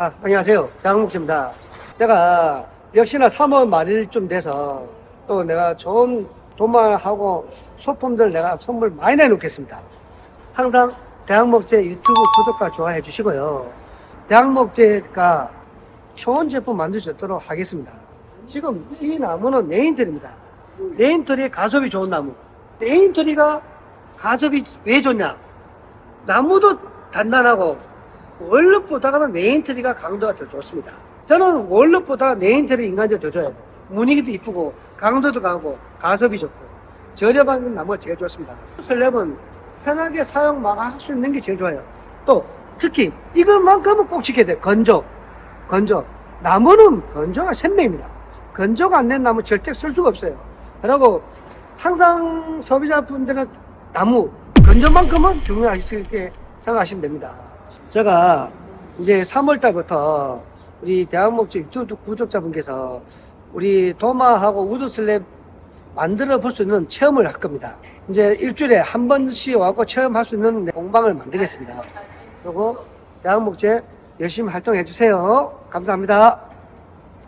아, 안녕하세요. 양목지입니다. 제가 역시나 3월 말일쯤 돼서 또 내가 좋은 도마하고 소품들 내가 선물 많이 내놓겠습니다. 항상 대학목재 유튜브 구독과 좋아해 주시고요. 대학목재가 좋은 제품 만들 수 있도록 하겠습니다. 지금 이 나무는 네인틀입니다. 네인틀이 가섭이 좋은 나무. 네인틀이가 가섭이 왜 좋냐? 나무도 단단하고 월급보다는 네인트리가 강도가 더 좋습니다. 저는 월급보다 네인트리 인간적으로 더 좋아요. 무늬기도 이쁘고 강도도 강하고 가섭이 좋고 저렴한 나무가 제일 좋습니다. 슬랩은 편하게 사용 할 수 있는 게 제일 좋아요. 또 특히 이것만큼은 꼭 지켜야 돼. 건조, 건조. 나무는 건조가 생명입니다. 건조가 안 된 나무 절대 쓸 수가 없어요. 그리고 항상 소비자분들은 나무 건조만큼은 중요하실 게 생각하시면 됩니다. 제가 이제 3월 달부터 우리 대한목적 유튜브 구독자분께서 우리 도마하고 우드슬랩 만들어 볼 수 있는 체험을 할 겁니다. 이제 일주일에 한 번씩 와고 체험할 수 있는 공방을 만들겠습니다. 그리고 대한목재 열심히 활동해 주세요. 감사합니다.